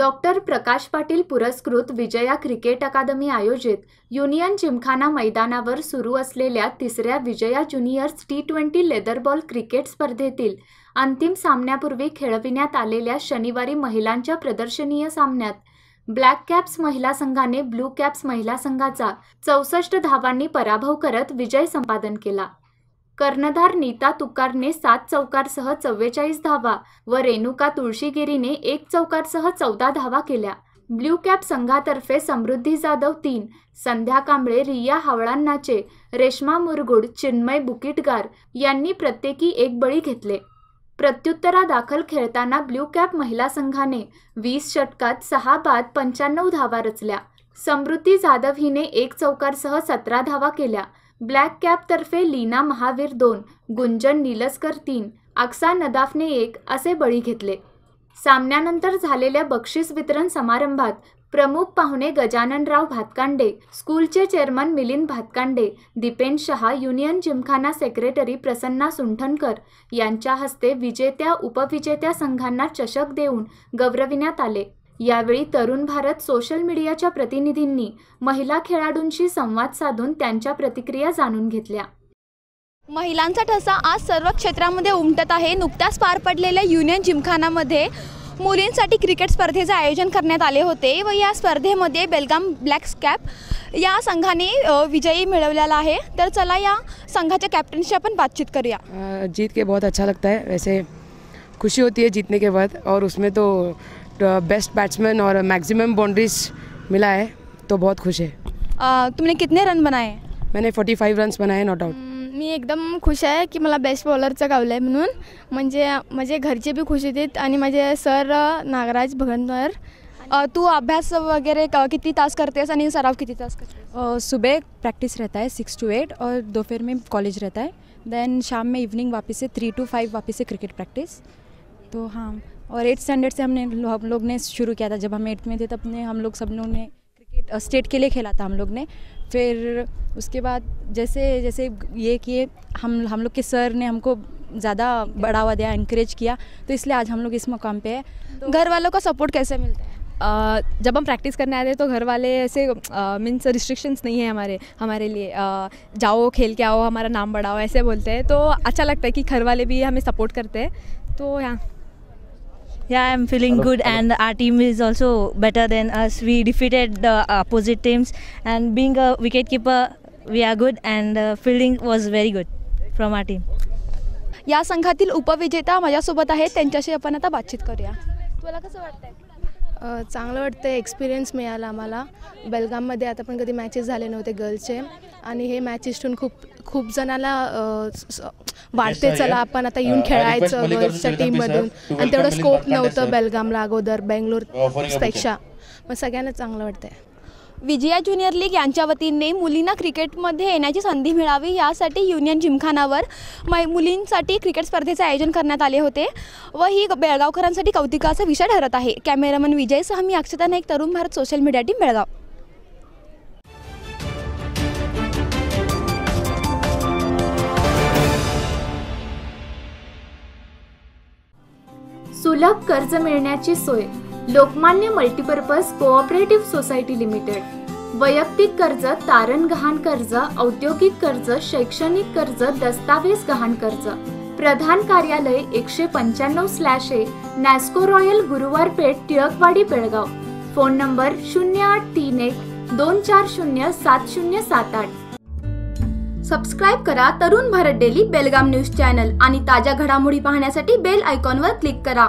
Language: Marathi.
डॉक्टर प्रकाश पाटील पुरस्कृत विजया क्रिकेट अकादमी आयोजित युनियन जिमखाना मैदानावर सुरू असलेल्या तिसऱ्या Vijaya juniors T twenty leather ball cricket स्पर्धेतील अंतिम सामन्यापूर्वी खेळविण्यात आलेल्या शनिवारी महिलांच्या प्रदर्शनीय सामन्यात ब्लॅक कॅप्स महिला संघाने ब्लू कॅप्स महिला संघाचा चौसष्ट धावांनी पराभव करत विजय संपादन केला. कर्णधार नीता तुकारने सात चौकारसह चव्वेचाळीस धावा व रेणुका तुळशीगिरीने एक चौकारसह चौदा धावा केल्या. ब्ल्यू कॅप संघातर्फे समृद्धी जाधव तीन संध्या कांबळे रिया हावळांनाचे रेश्मा मुरगुड चिन्मय बुकिटगार यांनी प्रत्येकी एक बळी घेतले. प्रत्युत्तरादाखल खेळताना ब्ल्यू कॅप महिला संघाने वीस षटकात सहा बाद पंच्याण्णव धावा रचल्या. समृद्धी जाधव हिने एक चौकारसह सतरा धावा केल्या. ब्लॅक कॅपतर्फे लीना महावीर दोन गुंजन निलस्कर तीन अक्सा नदाफने एक असे बळी घेतले. सामन्यानंतर झालेल्या बक्षीस वितरण समारंभात प्रमुख पाहुणे गजाननराव भातकांडे स्कूलचे chairman Milind Bhatkande Dipen Shah union gymkhana secretary Prasanna Sunthankar यांच्या हस्ते विजेत्या उपविजेत्या संघांना चषक देऊन गौरविण्यात आले. यावेळी तरुण भारत सोशल मीडियाच्या प्रतिनिधींनी महिला खेळाडूंशी संवाद साधून त्यांच्या प्रतिक्रिया जाणून घेतल्या. महिलांचा ठसा आज सर्व क्षेत्रामध्ये उमटत आहे. नुकत्याच पार पडलेल्या युनियन जिमखानामध्ये मुलींसाठी क्रिकेट स्पर्धेचे आयोजन करण्यात आले होते व या स्पर्धेमध्ये बेलगाम ब्लॅक कॅप या संघाने विजयी मिळवलेला आहे. तर चला या संघाच्या कॅप्टनशी आपण बातचीत करूया. जीत के बहुत अच्छा लगता है. वैसे खुशी होती है जीतने के बाद और उसमें तो बेस्ट बैट्समैन और मैक्सिमम बाउंड्रीज मिला है तो बहुत खुश है। अ, तुमने कितने रन बनाए? मैंने 45 रन्स बनाए नॉट आउट मी एकदम खुश आहे की मला बेस्ट बॉलरचं गावलं आहे म्हणून. म्हणजे माझे घरचे बी खुश होते आणि माझे सर नागराज भगनवर. तू अभ्यास वगैरे क- किती तास करतेस आणि सराव किती तास करतेस? और सुबह प्रैक्टिस रहता है सिक्स टू एट और दोपहर में कॉलेज रहता है. देन शाम में इवनिंग वापस से थ्री टू फाइव वापस से क्रिकेट प्रैक्टिस तो हाँ और एट स्टैंडर्ड से हमने हम लोग ने शुरू किया था। जब हम एट्थ में थे तब ने हम लोग सब लोग ने क्रिकेट स्टेट के लिए खेला था हम लोग ने। फिर उसके बाद जैसे जैसे ये किए हम हम लोग के सर ने हमको ज़्यादा बढ़ावा दिया इनक्रेज किया। तो इसलिए आज हम लोग इस मुकाम पे है। घर वालों का सपोर्ट कैसे मिलता है? अ, जब हम प्रैक्टिस करने आते हैं तो घर वाले ऐसे मीन्स रिस्ट्रिक्शंस नहीं है हमारे हमारे लिए। अ, जाओ खेल के आओ हमारा नाम बढ़ाओ ऐसे बोलते हैं। तो अच्छा लगता है कि घर वाले भी हमें सपोर्ट करते हैं। तो यहाँ Yeah, I'm feeling good, and our team is also better than us. We defeated the opposite teams, and being a wicketkeeper, we are good, and uh, fielding was very good from our team. या संघातील उपविजेता माझ्यासोबत आहेत त्यांच्याशी आपण आता बातचीत करूया तुला कसं वाटतंय चांगलं वाटतं एक्सपिरियन्स मिळाला आम्हाला. बेलगाममध्ये आता पण कधी मॅचेस झाले नव्हते गर्ल्सचे आणि हे मॅचेसतून खूप खूप जणाला वाटते चला आपण आता येऊन खेळायचं गर्ल्सच्या टीममधून आणि तेवढं स्कोप नव्हतं बेलगामला अगोदर बेंगलोरपेक्षा मग सगळ्यांना चांगलं वाटतंय. विजया ज्युनियर लीग यांच्या वतीने मुलींना क्रिकेटमध्ये येण्याची संधी मिळावी यासाठी युनियन जिमखानावर मै मुलींसाठी क्रिकेट स्पर्धेचे आयोजन करण्यात आले होते व ही बेळगावकरांसाठी कौतुकाचा विषय ठरत आहे. कॅमेरामन विजयसह मी Akshata Naik Tarun Bharat social media team Belgaum. सुलभ कर्ज मिळण्याची सोय Lokmanya multipurpose cooperative society limited. वैयक्तिक कर्ज तारण गहाण कर्ज औद्योगिक कर्ज शैक्षणिक कर्ज दस्तावेज गहाण कर्ज. प्रधान कार्यालय एकशे पंच्याण्णव slash A Nasco royal Guruwar Peth Tilakwadi Belgaum. Phone number शून्य आठ तीन एक दोन चार शून्य सात शून्य सात आठ. सबस्क्राईब करा Tarun Bharat daily Belgaum news channel आणि ताज्या घडामोडी पाहण्यासाठी बेल आयकॉनवर क्लिक करा.